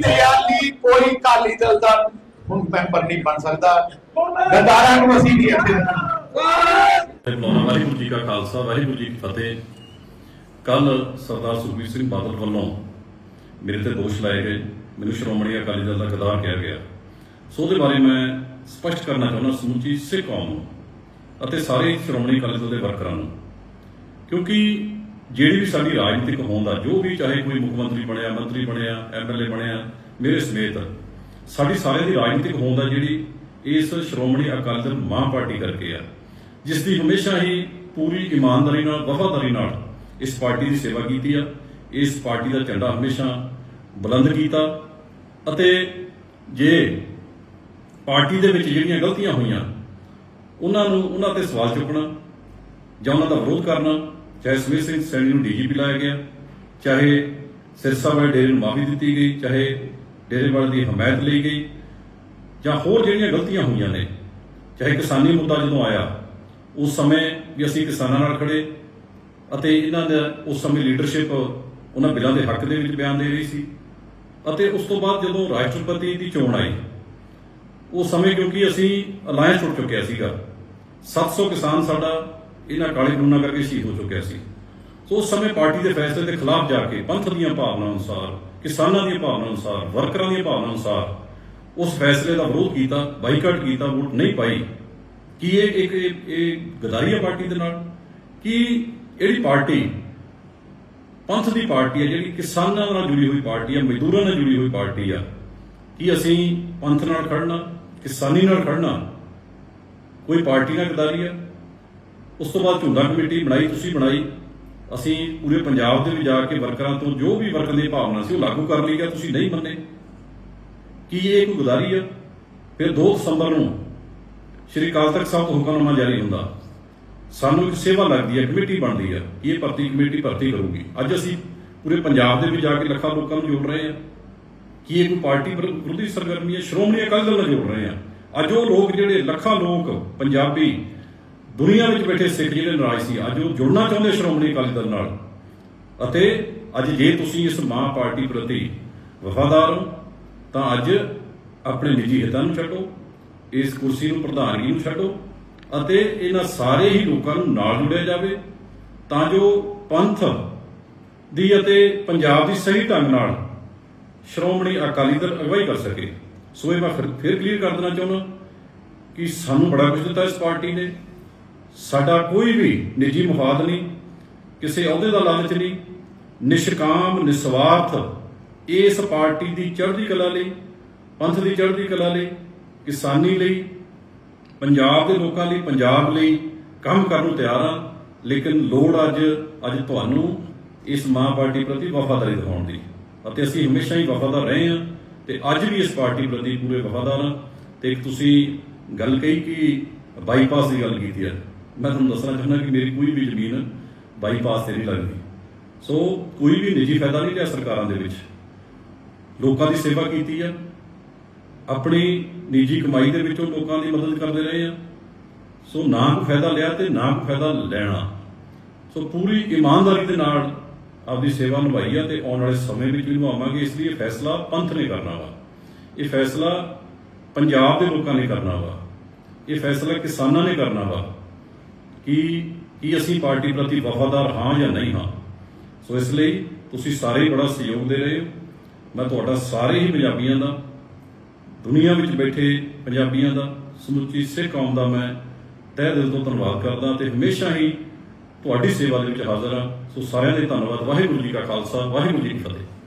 ਦਰਿਆਲੀ ਕੋਈ ਕਾਲੀ ਦਲ ਦਾ ਹੁਣ ਮੈਂਬਰ ਨਹੀਂ ਬਣ ਸਕਦਾ। ਗਦਾਰਾਂ ਨੂੰ ਅਸੀਂ ਨਹੀਂ ਅੱਗੇ ਦੇਣਾ ਵਾਹਿਗੁਰੂ ਜੀ ਕਾ ਖਾਲਸਾ, ਵਾਹਿਗੁਰੂ ਜੀ ਕੀ ਫਤਿਹ। ਕੱਲ ਸਰਦਾਰ ਸੁਖਬੀਰ ਸਿੰਘ ਬਾਦਲ ਵੱਲੋਂ ਮੇਰੇ ਤੇ ਦੋਸ਼ ਲਾਏ ਗਏ। ਮੈਨੂੰ ਸ਼੍ਰੋਮਣੀ ਅਕਾਲੀ ਦਲ ਦਾ ਗਦਾਰ ਕਿਹਾ ਗਿਆ। ਸੋ ਉਹਦੇ ਬਾਰੇ ਮੈਂ ਸਪਸ਼ਟ ਕਰਨਾ ਚਾਹੁੰਦਾ, ਸਮੁੱਚੀ ਸਿੱਖ ਕੌਮ ਨੂੰ ਅਤੇ ਸਾਰੇ ਸ਼੍ਰੋਮਣੀ ਅਕਾਲੀ ਦਲ ਦੇ ਵਰਕਰਾਂ ਨੂੰ। ਕਿਉਂਕਿ ਜਿਹੜੀ ਵੀ ਸਾਡੀ ਰਾਜਨੀਤਿਕ ਹੋਂਦ ਆ, ਜੋ ਵੀ ਚਾਹੇ ਕੋਈ ਮੁੱਖ ਮੰਤਰੀ ਬਣਿਆ ਮੰਤਰੀ ਬਣਿਆ ਐਮਐਲਏ ਬਣਿਆ, ਮੇਰੇ ਸਮੇਤ, ਸਾਡੀ ਸਾਰਿਆਂ ਦੀ ਰਾਜਨੀਤਿਕ ਹੋਂਦ ਆ ਜਿਹੜੀ ਇਸ ਸ਼੍ਰੋਮਣੀ ਅਕਾਲੀ ਦਲ ਮਾਂ ਪਾਰਟੀ ਕਰਕੇ ਆ, ਜਿਸ ਦੀ ਹਮੇਸ਼ਾ ਹੀ ਪੂਰੀ ਇਮਾਨਦਾਰੀ ਨਾਲ, ਵਫਾਦਾਰੀ ਨਾਲ ਇਸ ਪਾਰਟੀ ਦੀ ਸੇਵਾ ਕੀਤੀ ਆ, ਇਸ ਪਾਰਟੀ ਦਾ ਝੰਡਾ ਹਮੇਸ਼ਾ ਬੁਲੰਦ ਕੀਤਾ ਅਤੇ ਜੇ ਪਾਰਟੀ ਦੇ ਵਿੱਚ ਜਿਹੜੀਆਂ ਗਲਤੀਆਂ ਹੋਈਆਂ, ਉਹਨਾਂ ਨੂੰ, ਉਹਨਾਂ ਤੇ ਸਵਾਲ ਚੁੱਕਣਾ ਜਾਂ ਉਹਨਾਂ ਦਾ ਵਿਰੋਧ ਕਰਨਾ ਚਾਹੇ ਸੁਮੀਰ ਸਿੰਘ ਸੈਣੀ ਨੂੰ ਡੀਜੀਪੀ ਲਾਇਆ ਗਿਆ, ਚਾਹੇ ਸਿਰਸਾ ਵਾਲੇ ਡੇਰੇ ਨੂੰ ਮਾਫੀ ਦਿੱਤੀ ਗਈ, ਚਾਹੇ ਡੇਰੇ ਵਾਲੇ ਦੀ ਹਮਾਇਤ ਲਈ ਗਈ, ਜਾਂ ਹੋਰ ਜਿਹੜੀਆਂ ਗਲਤੀਆਂ ਹੋਈਆਂ ਨੇ, ਚਾਹੇ ਕਿਸਾਨੀ ਮੁੱਦਾ ਜਦੋਂ ਆਇਆ, ਉਸ ਸਮੇਂ ਵੀ ਅਸੀਂ ਕਿਸਾਨਾਂ ਨਾਲ ਖੜੇ ਅਤੇ ਇਹਨਾਂ ਦਾ ਉਸ ਸਮੇਂ ਲੀਡਰਸ਼ਿਪ ਉਹਨਾਂ ਬਿੱਲਾਂ ਦੇ ਹੱਕ ਦੇ ਵਿੱਚ ਬਿਆਨ ਦੇ ਰਹੀ ਸੀ ਅਤੇ ਉਸ ਤੋਂ ਬਾਅਦ ਜਦੋਂ ਰਾਸ਼ਟਰਪਤੀ ਦੀ ਚੋਣ ਆਈ, ਉਸ ਸਮੇਂ ਕਿਉਂਕਿ ਅਸੀਂ ਅਲਾਇੰਸ ਟੁੱਟ ਚੁੱਕਿਆ ਸੀਗਾ 700 ਕਿਸਾਨ ਸਾਡਾ ਇਹਨਾਂ ਕਾਲੇ ਕਾਨੂੰਨਾਂ ਕਰਕੇ ਸ਼ਹੀਦ ਹੋ ਚੁੱਕਿਆ ਸੀ। ਸੋ ਉਸ ਸਮੇਂ ਪਾਰਟੀ ਦੇ ਫੈਸਲੇ ਦੇ ਖਿਲਾਫ ਜਾ ਕੇ ਪੰਥ ਦੀਆਂ ਭਾਵਨਾ ਅਨੁਸਾਰ, ਕਿਸਾਨਾਂ ਦੀਆਂ ਭਾਵਨਾ ਅਨੁਸਾਰ, ਵਰਕਰਾਂ ਦੀਆਂ ਭਾਵਨਾ ਅਨੁਸਾਰ ਉਸ ਫੈਸਲੇ ਦਾ ਵਿਰੋਧ ਕੀਤਾ, ਬਾਈਕਾਟ ਕੀਤਾ, ਵੋਟ ਨਹੀਂ ਪਾਈ। ਕੀ ਇਹ ਇੱਕ ਇਹ- ਗਦਾਰੀ ਹੈ ਪਾਰਟੀ ਦੇ ਨਾਲ? ਕਿ ਜਿਹੜੀ ਪਾਰਟੀ ਪੰਥ ਦੀ ਪਾਰਟੀ ਹੈ ਜਿਹੜੀ ਕਿਸਾਨਾਂ ਨਾਲ ਜੁੜੀ ਹੋਈ ਪਾਰਟੀ ਹੈ ਮਜ਼ਦੂਰਾਂ ਨਾਲ ਜੁੜੀ ਹੋਈ ਪਾਰਟੀ ਆ, ਕਿ ਅਸੀਂ ਪੰਥ ਨਾਲ ਖੜਨਾ ਕਿਸਾਨੀ ਨਾਲ ਖੜਨਾ ਕੋਈ ਪਾਰਟੀ ਨਾਲ ਗਦਾਰੀ ਆ? ਉਸ ਤੋਂ ਬਾਅਦ ਝੁੰਡਾ ਕਮੇਟੀ ਬਣਾਈ, ਤੁਸੀਂ ਬਣਾਈ। ਅਸੀਂ ਪੂਰੇ ਪੰਜਾਬ ਦੇ ਵਿੱਚ ਜਾ ਕੇ ਵਰਕਰਾਂ ਤੋਂ ਜੋ ਵੀ ਵਰਕਰ ਦੀ ਭਾਵਨਾ ਸੀ ਉਹ ਲਾਗੂ ਕਰ ਲਈ ਗਿਆ ਤੁਸੀਂ ਨਹੀਂ ਮੰਨੇ। ਕੀ ਇਹ ਕੋਈ ਗਦਾਰੀ ਆ ਫਿਰ 2 ਦਸੰਬਰ ਨੂੰ ਸ਼੍ਰੀ ਅਕਾਲ ਤਖਤ ਸਾਹਿਬ ਤੋਂ ਹੁਕਮਨਾਮਾ ਜਾਰੀ ਹੁੰਦਾ। ਸਾਨੂੰ ਇੱਕ ਸੇਵਾ ਲੱਗਦੀ ਹੈ, ਕਮੇਟੀ ਬਣਦੀ ਹੈ ਕਿ ਇਹ ਭਰਤੀ ਕਮੇਟੀ ਭਰਤੀ ਕਰੂਗੀ। ਅੱਜ ਅਸੀਂ ਪੂਰੇ ਪੰਜਾਬ ਦੇ ਵਿੱਚ ਜਾ ਕੇ ਲੱਖਾਂ ਲੋਕਾਂ ਨੂੰ ਜੋੜ ਰਹੇ ਹਾਂ। ਕੀ ਇਹ ਕੋਈ ਪਾਰਟੀ ਵਿਰੋਧੀ ਸਰਗਰਮੀ ਹੈ? ਸ਼੍ਰੋਮਣੀ ਅਕਾਲੀ ਦਲ ਨਾਲ ਜੋੜ ਰਹੇ ਹਾਂ। ਅੱਜ ਉਹ ਲੋਕ ਜਿਹੜੇ ਲੱਖਾਂ ਲੋਕ ਪੰਜਾਬੀ ਦੁਨੀਆ ਵਿੱਚ ਬੈਠੇ ਸਿੱਖ ਜਿਹੜੇ ਨਾਰਾਜ਼ ਸੀ। ਅੱਜ ਉਹ ਜੁੜਨਾ ਚਾਹੁੰਦੇ ਸ਼੍ਰੋਮਣੀ ਅਕਾਲੀ ਦਲ ਨਾਲ। ਅਤੇ ਅੱਜ ਜੇ ਤੁਸੀਂ ਇਸ ਮਾਂ ਪਾਰਟੀ ਪ੍ਰਤੀ ਵਫਾਦਾਰ ਹੋ, ਤਾਂ ਅੱਜ ਆਪਣੇ ਨਿੱਜੀ ਹਿੱਤਾਂ ਨੂੰ ਛੱਡੋ, ਇਸ ਕੁਰਸੀ ਨੂੰ ਪ੍ਰਧਾਨਗੀ ਨੂੰ ਛੱਡੋ, ਅਤੇ ਇਹਨਾਂ ਸਾਰੇ ਹੀ ਲੋਕਾਂ ਨੂੰ ਨਾਲ ਜੁੜਿਆ ਜਾਵੇ, ਤਾਂ ਜੋ ਪੰਥ ਦੀ ਅਤੇ ਪੰਜਾਬ ਦੀ ਸਹੀ ਢੰਗ ਨਾਲ ਸ਼੍ਰੋਮਣੀ ਅਕਾਲੀ ਦਲ ਅਗਵਾਈ ਕਰ ਸਕੇ। ਸੋ ਇਹ ਮੈਂ ਫਿਰ ਫਿਰ ਕਲੀਅਰ ਕਰ ਦੇਣਾ ਚਾਹੁੰਦਾ ਕਿ ਸਾਨੂੰ ਬੜਾ ਕੁਝ ਦਿੱਤਾ ਇਸ ਪਾਰਟੀ ਨੇ। ਸਾਡਾ ਕੋਈ ਵੀ ਨਿੱਜੀ ਮਫਾਦ ਨਹੀਂ, ਕਿਸੇ ਅਹੁਦੇ ਦਾ ਲਾਲਚ ਨਹੀਂ, ਨਿਸ਼ਕਾਮ, ਨਿਸਵਾਰਥ, ਇਸ ਪਾਰਟੀ ਦੀ ਚੜ੍ਹਦੀ ਕਲਾ ਲਈ, ਪੰਥ ਦੀ ਚੜ੍ਹਦੀ ਕਲਾ ਲਈ, ਕਿਸਾਨੀ ਲਈ, ਪੰਜਾਬ ਦੇ ਲੋਕਾਂ ਲਈ, ਪੰਜਾਬ ਲਈ ਕੰਮ ਕਰਨ ਨੂੰ ਤਿਆਰ ਹਾਂ ਲੇਕਿਨ ਲੋੜ ਅੱਜ ਅੱਜ ਤੁਹਾਨੂੰ ਇਸ ਮਾਂ ਪਾਰਟੀ ਪ੍ਰਤੀ ਵਫਾਦਾਰੀ ਦਿਖਾਉਣ ਦੀ। ਅਤੇ ਅਸੀਂ ਹਮੇਸ਼ਾ ਹੀ ਵਫਾਦਾਰ ਰਹੇ ਹਾਂ ਤੇ ਅੱਜ ਵੀ ਇਸ ਪਾਰਟੀ ਪ੍ਰਤੀ ਪੂਰੇ ਵਫਾਦਾਰ ਹਾਂ। ਤੇ ਤੁਸੀਂ ਗੱਲ ਕਹੀ ਕਿ ਬਾਈਪਾਸ ਦੀ ਗੱਲ ਕੀਤੀ ਹੈ। ਮੈਂ ਤੁਹਾਨੂੰ ਦੱਸਣਾ ਚਾਹੁੰਦਾ ਕਿ ਮੇਰੀ ਕੋਈ ਵੀ ਜ਼ਮੀਨ ਬਾਈਪਾਸ ਤੇ ਨਹੀਂ ਲੱਗਦੀ। ਸੋ ਕੋਈ ਵੀ ਨਿੱਜੀ ਫਾਇਦਾ ਨਹੀਂ ਲਿਆ ਸਰਕਾਰਾਂ ਦੇ ਵਿੱਚ। ਲੋਕਾਂ ਦੀ ਸੇਵਾ ਕੀਤੀ ਹੈ ਆਪਣੀ ਨਿੱਜੀ ਕਮਾਈ ਦੇ ਵਿੱਚੋਂ ਲੋਕਾਂ ਦੀ ਮਦਦ ਕਰਦੇ ਰਹੇ ਆ। ਸੋ ਨਾ ਕੋਈ ਫਾਇਦਾ ਲਿਆ ਤੇ ਨਾ ਕੋਈ ਫਾਇਦਾ ਲੈਣਾ। ਸੋ ਪੂਰੀ ਇਮਾਨਦਾਰੀ ਦੇ ਨਾਲ ਆਪਦੀ ਸੇਵਾ ਨਿਭਾਈ ਆ ਤੇ ਆਉਣ ਵਾਲੇ ਸਮੇਂ ਵਿੱਚ ਵੀ ਨਿਭਾਵਾਂਗੇ। ਇਸ ਲਈ ਇਹ ਫੈਸਲਾ ਪੰਥ ਨੇ ਕਰਨਾ ਵਾ। ਇਹ ਫੈਸਲਾ ਪੰਜਾਬ ਦੇ ਲੋਕਾਂ ਨੇ ਕਰਨਾ ਵਾ। ਇਹ ਫੈਸਲਾ ਕਿਸਾਨਾਂ ਨੇ ਕਰਨਾ ਵਾ। ਕਿ ਕੀ ਅਸੀਂ ਪਾਰਟੀ ਪ੍ਰਤੀ ਵਫਾਦਾਰ ਹਾਂ ਜਾਂ ਨਹੀਂ ਹਾਂ। ਸੋ ਇਸ ਲਈ ਤੁਸੀਂ ਸਾਰੇ ਬੜਾ ਸਹਿਯੋਗ ਦੇ ਰਹੇ ਹੋ। ਮੈਂ ਤੁਹਾਡਾ ਸਾਰੇ ਹੀ ਪੰਜਾਬੀਆਂ ਦਾ, ਦੁਨੀਆ ਵਿੱਚ ਬੈਠੇ ਪੰਜਾਬੀਆਂ ਦਾ, ਸਮੁੱਚੀ ਸਿੱਖ ਕੌਮ ਦਾ ਮੈਂ ਤਹਿ ਦਿਲ ਤੋਂ ਧੰਨਵਾਦ ਕਰਦਾ ਤੇ ਹਮੇਸ਼ਾ ਹੀ ਤੁਹਾਡੀ ਸੇਵਾ ਦੇ ਵਿੱਚ ਹਾਜ਼ਰ ਹਾਂ। ਸੋ ਸਾਰਿਆਂ ਦੇ ਧੰਨਵਾਦ। ਵਾਹਿਗੁਰੂ ਜੀ ਕਾ ਖਾਲਸਾ, ਵਾਹਿਗੁਰੂ ਜੀ ਕੀ ਫਤਿਹ।